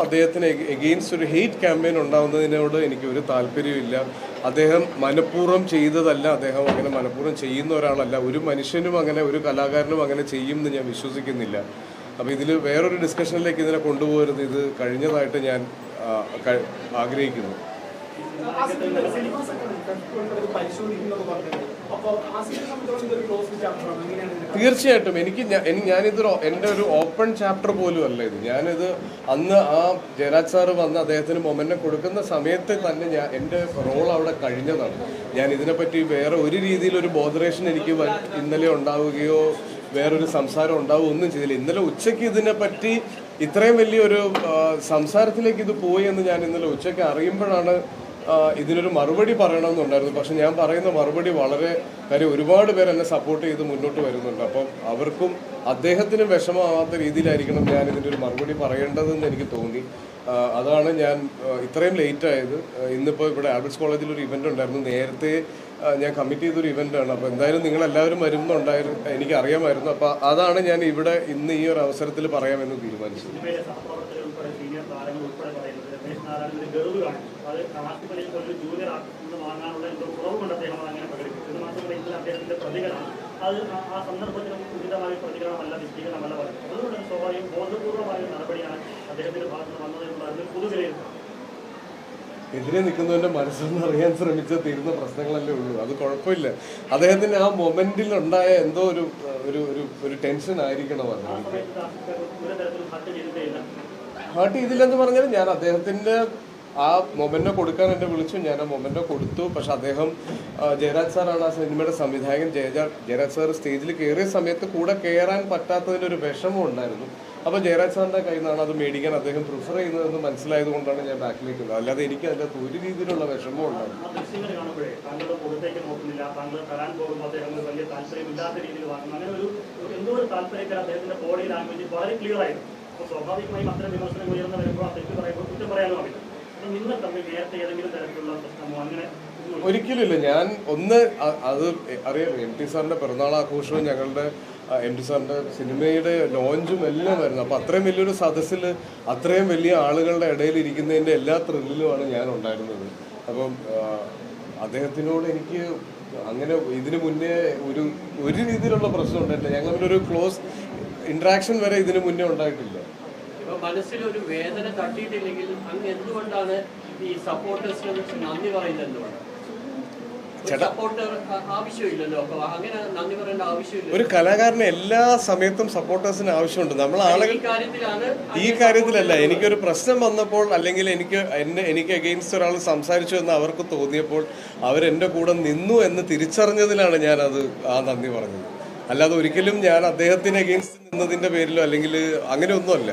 അദ്ദേഹത്തിന് എഗെയിൻസ്റ്റ് ഒരു hate campaign ഉണ്ടാവുന്നതിനോട് എനിക്ക് ഒരു താല്പര്യമില്ല അദ്ദേഹം മനഃപൂർവം ചെയ്തതല്ല. അദ്ദേഹം അങ്ങനെ മനഃപൂർവം ചെയ്യുന്ന ഒരാളല്ല. ഒരു മനുഷ്യനും അങ്ങനെ ഒരു കലാകാരനും അങ്ങനെ ചെയ്യും എന്ന് ഞാൻ വിശ്വസിക്കുന്നില്ല. അപ്പോൾ ഇതിൽ വേറൊരു ഡിസ്കഷനിലേക്ക് ഇതിനെ കൊണ്ടുപോകരുത്. ഇത് കഴിഞ്ഞതായിട്ട് ഞാൻ ആഗ്രഹിക്കുന്നു. തീർച്ചയായിട്ടും. എനിക്ക് ഞാനിത് എന്റെ ഒരു ഓപ്പൺ ചാപ്റ്റർ പോലും അല്ല ഇത്. ഞാനിത് അന്ന് ആ ജയരാജ് സാറ് വന്ന് അദ്ദേഹത്തിന് മൊമെന്റം കൊടുക്കുന്ന സമയത്ത് തന്നെ ഞാൻ എന്റെ റോൾ അവിടെ കഴിഞ്ഞതാണ്. ഞാൻ ഇതിനെപ്പറ്റി വേറെ ഒരു രീതിയിൽ ഒരു ബോധറേഷൻ എനിക്ക് ഇന്നലെ ഉണ്ടാവുകയോ വേറൊരു സംസാരം ഉണ്ടാവുകയോ ഒന്നും ചെയ്തില്ല. ഇന്നലെ ഉച്ചയ്ക്ക് ഇതിനെപ്പറ്റി ഇത്രയും വലിയൊരു സംസാരത്തിലേക്ക് ഇത് പോയി എന്ന് ഞാൻ ഇന്നലെ ഉച്ചയ്ക്ക് അറിയുമ്പോഴാണ് ഇതിനൊരു മറുപടി പറയണമെന്നുണ്ടായിരുന്നു. പക്ഷെ ഞാൻ പറയുന്ന മറുപടി വളരെ കാര്യം ഒരുപാട് പേർ എന്നെ സപ്പോർട്ട് ചെയ്ത് മുന്നോട്ട് വരുന്നുണ്ട്. അപ്പം അവർക്കും അദ്ദേഹത്തിനും വിഷമമാവാത്ത രീതിയിലായിരിക്കണം ഞാൻ ഇതിന്റെ ഒരു മറുപടി പറയേണ്ടതെന്ന് എനിക്ക് തോന്നി. അതാണ് ഞാൻ ഇത്രയും ലേറ്റ് ആയത്. ഇന്നിപ്പോൾ ഇവിടെ ആൽബർട്സ് കോളേജിൽ ഒരു ഇവന്റ് ഉണ്ടായിരുന്നു. നേരത്തെ ഞാൻ കമ്മിറ്റ് ചെയ്തൊരു ഇവന്റ് ആണ്. അപ്പോൾ എന്തായാലും നിങ്ങളെല്ലാവരും വരുന്നുണ്ടായിരുന്നു. എനിക്ക് അറിയാമായിരുന്നു. അപ്പോൾ അതാണ് ഞാൻ ഇവിടെ ഇന്ന് ഈ ഒരു അവസരത്തിൽ പറയാമെന്ന് തീരുമാനിച്ചത്. വാങ്ങാനുള്ള അങ്ങനെ അത് ആ- സന്ദർഭത്തിനും ഉചിതമായ പ്രതികരണമല്ല വിശദീകരണമല്ല പറയുന്നത്. അതുകൊണ്ട് സ്വാഭാവികം ബോധപൂർവമായ ഒരു നടപടിയാണ് അദ്ദേഹത്തിന്റെ ഭാഗത്ത് വന്നത് എന്നുള്ള പൊതുവിലയിരുന്നത് എതിരെ നിൽക്കുന്നവന്റെ മനസ്സെന്ന് അറിയാൻ ശ്രമിച്ചാൽ തീരുന്ന പ്രശ്നങ്ങളല്ലേ ഉള്ളൂ. അത് കുഴപ്പമില്ല. അദ്ദേഹത്തിന് ആ മൊമെന്റിൽ ഉണ്ടായ എന്തോ ഒരു ഒരു ഒരു ഒരു ടെൻഷൻ ആയിരിക്കണം അത്. ഹാർട്ട് ചെയ്തില്ലെന്ന് പറഞ്ഞാൽ ഞാൻ അദ്ദേഹത്തിന്റെ ആ മൊമെന്റോ കൊടുക്കാൻ എന്നെ വിളിച്ചു. ഞാൻ ആ മൊമെന്റോ കൊടുത്തു. പക്ഷെ അദ്ദേഹം ജയരാജ് സാറാണ് ആ സിനിമയുടെ സംവിധായകൻ. ജയരാജ് ജയരാജ് സാർ സ്റ്റേജിൽ കയറിയ സമയത്ത് കൂടെ കയറാൻ പറ്റാത്തതിന്റെ ഒരു വിഷമം ഉണ്ടായിരുന്നു. അപ്പോൾ ജയരാജ് സാറിന്റെ കയ്യിൽ നിന്നാണ് അത് മേടിക്കാൻ അദ്ദേഹം പ്രിഫർ ചെയ്യുന്നതെന്ന് മനസ്സിലായത് കൊണ്ടാണ് ഞാൻ ബാക്കിലേക്ക് ഉള്ളത് അല്ലാതെ എനിക്ക് അതിന്റെ ഒരു രീതിയിലുള്ള വിഷമം ഉണ്ടായിരുന്നു സ്വാഭാവികമായും അത്തരം വിമർശനം ഉയർന്നു വരുമ്പോൾ അദ്ദേഹത്തിന് പറയുമ്പോൾ കുറ്റം പറയാനും അറിയില്ല നിങ്ങൾ തരത്തിലുള്ള അങ്ങനെ. ഒരിക്കലുമില്ല. ഞാൻ ഒന്ന് അത് അറിയാം. എം ടി സാറിന്റെ പിറന്നാൾ ആഘോഷവും ഞങ്ങളുടെ എം ടി സാറിന്റെ സിനിമയുടെ ലോഞ്ചും എല്ലാം വരുന്നു അപ്പൊ അത്രയും വലിയൊരു സദസ്സിൽ അത്രയും വലിയ ആളുകളുടെ ഇടയിൽ ഇരിക്കുന്നതിന്റെ എല്ലാ ത്രില്ലിലുമാണ് ഞാൻ ഉണ്ടായിരുന്നത്. അപ്പം അദ്ദേഹത്തിനോട് എനിക്ക് അങ്ങനെ ഇതിനു മുന്നേ ഒരു ഒരു രീതിയിലുള്ള പ്രശ്നം ഉണ്ടായിട്ടില്ല ഞങ്ങൾ ഒരു ക്ലോസ് ഇൻട്രാക്ഷൻ വരെ ഇതിനു മുന്നേ ഉണ്ടായിട്ടില്ല. മനസ്സിലൊരു വേദന തട്ടിയിട്ടില്ലെങ്കിൽ അങ്ങ് എന്തുകൊണ്ടാണ് ഈ സപ്പോർട്ടേഴ്സിന് നന്ദി പറയുന്നത് എന്തുകൊണ്ട് ആവശ്യമില്ലല്ലോ. അപ്പൊ അങ്ങനെ നന്ദി ആവശ്യമില്ല ഒരു കലാകാരന് എല്ലാ സമയത്തും സപ്പോർട്ടേഴ്സിന് ആവശ്യമുണ്ട്. നമ്മൾ ആളുകൾ ഈ കാര്യത്തിലല്ല എനിക്കൊരു പ്രശ്നം വന്നപ്പോൾ അല്ലെങ്കിൽ എനിക്ക് എന്നെ എനിക്ക് അഗെയിൻസ്റ്റ് ഒരാൾ സംസാരിച്ചു എന്ന് അവർക്ക് തോന്നിയപ്പോൾ അവരെന്റെ കൂടെ നിന്നു എന്ന് തിരിച്ചറിഞ്ഞതിലാണ് ഞാൻ അത് ആ നന്ദി പറഞ്ഞത്. അല്ലാതെ ഒരിക്കലും ഞാൻ അദ്ദേഹത്തിന് അഗെയിൻസ്റ്റ് നിന്നതിന്റെ പേരിലോ അല്ലെങ്കിൽ അങ്ങനെ അങ്ങനെയൊന്നുമല്ല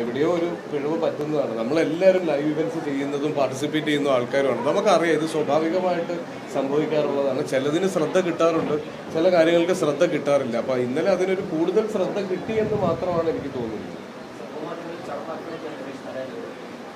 എവിടെയോ ഒരു പിഴവ് പറ്റുന്നതാണ്. നമ്മളെല്ലാവരും ലൈവ് ഇവന്റ്സ് ചെയ്യുന്നതും പാർട്ടിസിപ്പേറ്റ് ചെയ്യുന്ന ആൾക്കാരുമാണ്. നമുക്കറിയാം ഇത് സ്വാഭാവികമായിട്ട് സംഭവിക്കാറുള്ളതാണ്. ചിലതിന് ശ്രദ്ധ കിട്ടാറുണ്ട്. ചില കാര്യങ്ങൾക്ക് ശ്രദ്ധ കിട്ടാറില്ല. അപ്പൊ ഇന്നലെ അതിനൊരു കൂടുതൽ ശ്രദ്ധ കിട്ടിയെന്ന് മാത്രമാണ് എനിക്ക് തോന്നുന്നത്.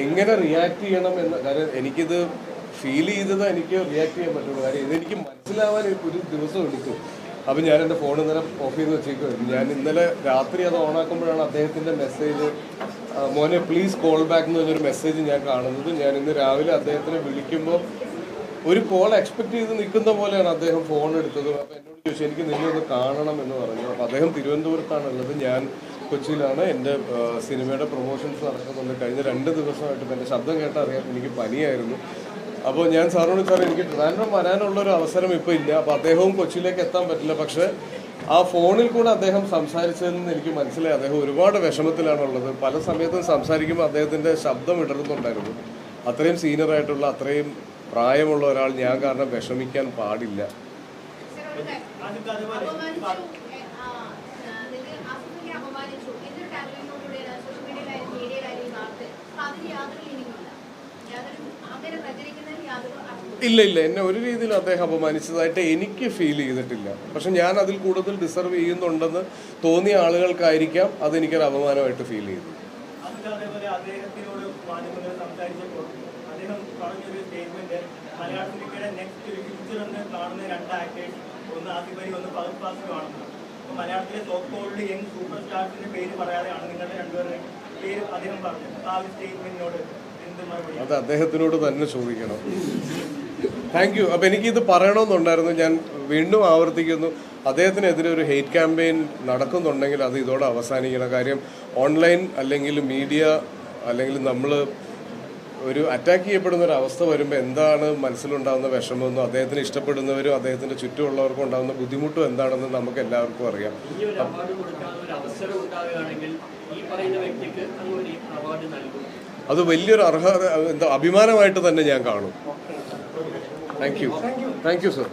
എങ്ങനെ റിയാക്ട് ചെയ്യണം എന്ന് കാര്യം എനിക്കിത് ഫീൽ ചെയ്തത് എനിക്ക് റിയാക്ട് ചെയ്യാൻ പറ്റുള്ളൂ. കാര്യം ഇതെനിക്ക് മനസ്സിലാവാൻ ഒരു ദിവസം എടുത്തു. അപ്പം ഞാൻ എന്റെ ഫോൺ ഇന്നലെ ഓഫ് ചെയ്ത് വെച്ചേക്കുമായിരുന്നു ഞാൻ ഇന്നലെ രാത്രി അത് ഓണാക്കുമ്പോഴാണ് അദ്ദേഹത്തിന്റെ മെസ്സേജ് മോനെ പ്ലീസ് കോൾ ബാക്ക് എന്ന് പറഞ്ഞൊരു മെസ്സേജ് ഞാൻ കാണുന്നത്. ഞാൻ ഇന്ന് രാവിലെ അദ്ദേഹത്തിനെ വിളിക്കുമ്പോൾ ഒരു കോൾ എക്സ്പെക്ട് ചെയ്ത് നിൽക്കുന്ന പോലെയാണ് അദ്ദേഹം ഫോൺ എടുത്തത്. അപ്പോൾ എന്നോട് ചോദിച്ചു എനിക്ക് നിന്നെ ഒന്ന് കാണണം എന്ന് പറഞ്ഞു. അപ്പോൾ അദ്ദേഹം തിരുവനന്തപുരത്താണ് ഉള്ളത് ഞാൻ കൊച്ചിയിലാണ് എന്റെ സിനിമയുടെ പ്രൊമോഷൻസ് നടക്കുന്നുണ്ട്. കഴിഞ്ഞ രണ്ട് ദിവസമായിട്ട് എന്റെ ശബ്ദം കേട്ടാൽ അറിയാം. എനിക്ക് പനിയായിരുന്നു. അപ്പോൾ ഞാൻ സാറിനോട് സാർ എനിക്ക് ട്രിവാൻഡ്രം വരാനുള്ള ഒരു അവസരം ഇപ്പോൾ ഇല്ല. അപ്പോൾ അദ്ദേഹവും കൊച്ചിയിലേക്ക് എത്താൻ പറ്റില്ല. പക്ഷേ ആ ഫോണിൽ കൂടെ അദ്ദേഹം സംസാരിച്ചതിൽ നിന്ന് എനിക്ക് മനസ്സിലായി. അദ്ദേഹം ഒരുപാട് വിഷമത്തിലാണുള്ളത്. പല സമയത്തും സംസാരിക്കുമ്പോൾ അദ്ദേഹത്തിന്റെ ശബ്ദം ഇടറുന്നുണ്ടായിരുന്നു അത്രയും സീനിയറായിട്ടുള്ള അത്രയും പ്രായമുള്ള ഒരാൾ ഞാൻ കാരണം വിഷമിക്കാൻ പാടില്ല അപമാനിച്ചു ആ, നിന്നെ ആസിഫിനെ അപമാനിച്ചു. എന്നൊരു ടാഗ്ലൈനോടുകൂടിയാണ് സോഷ്യൽ മീഡിയയിലായാലും മീഡിയയിലായാലും വാർത്ത. അപ്പൊ അതിന് യാതൊരു യാതൊരു അങ്ങനെ പ്രചരിക്കുന്നതിന് യാതൊരു ഇല്ല. ഇല്ല എന്നെ ഒരു രീതിയിൽ അദ്ദേഹം അപമാനിച്ചതായിട്ട് എനിക്ക് ഫീൽ ചെയ്തിട്ടില്ല. പക്ഷെ ഞാൻ അതിൽ കൂടുതൽ ഡിസർവ് ചെയ്യുന്നുണ്ടെന്ന് തോന്നിയ ആളുകൾക്കായിരിക്കാം അതെനിക്കൊരു അപമാനമായിട്ട് ഫീൽ ചെയ്തു അതിൽ അതേപോലെ അദ്ദേഹത്തിനോട് മാധ്യമങ്ങൾ സംസാരിച്ചപ്പോൾ അദ്ദേഹം പറഞ്ഞൊരു സ്റ്റേറ്റ്മെന്റ് മലയാള നെക്സ്റ്റ് ഫ്യൂച്ചർ എന്ന് കാണുന്ന രണ്ട് ആക്ടേഴ്സ് ഒന്ന് ആദ്യമായി ഒന്ന് അപ്പോൾ മലയാളത്തിലെ so called called young super സ്റ്റാർസിന്റെ പേര് പറയാതെയാണ് നിങ്ങളുടെ രണ്ടുപേരുടെ പേര് അദ്ദേഹം പറഞ്ഞത്. ആ സ്റ്റേറ്റ്മെന്റിനോട് അത് അദ്ദേഹത്തിനോട് തന്നെ ചോദിക്കണം. താങ്ക് യു അപ്പം എനിക്കിത് പറയണമെന്നുണ്ടായിരുന്നു. ഞാൻ വീണ്ടും ആവർത്തിക്കുന്നു. അദ്ദേഹത്തിനെതിരെ ഒരു ഹെയ്റ്റ് ക്യാമ്പയിൻ നടക്കുന്നുണ്ടെങ്കിൽ അത് ഇതോടെ അവസാനിക്കണം. കാര്യം ഓൺലൈൻ അല്ലെങ്കിൽ മീഡിയ അല്ലെങ്കിൽ നമ്മൾ ഒരു അറ്റാക്ക് ചെയ്യപ്പെടുന്ന ഒരു അവസ്ഥ വരുമ്പോൾ എന്താണ് മനസ്സിലുണ്ടാകുന്ന വിഷമമെന്നും അദ്ദേഹത്തിന് ഇഷ്ടപ്പെടുന്നവരും അദ്ദേഹത്തിന്റെ ചുറ്റുമുള്ളവർക്കും ഉണ്ടാകുന്ന ബുദ്ധിമുട്ടും എന്താണെന്ന് നമുക്ക് എല്ലാവർക്കും അറിയാം. അത് വലിയൊരു അർഹത എന്താ അഭിമാനമായിട്ട് തന്നെ ഞാൻ കാണും. Thank you thank you sir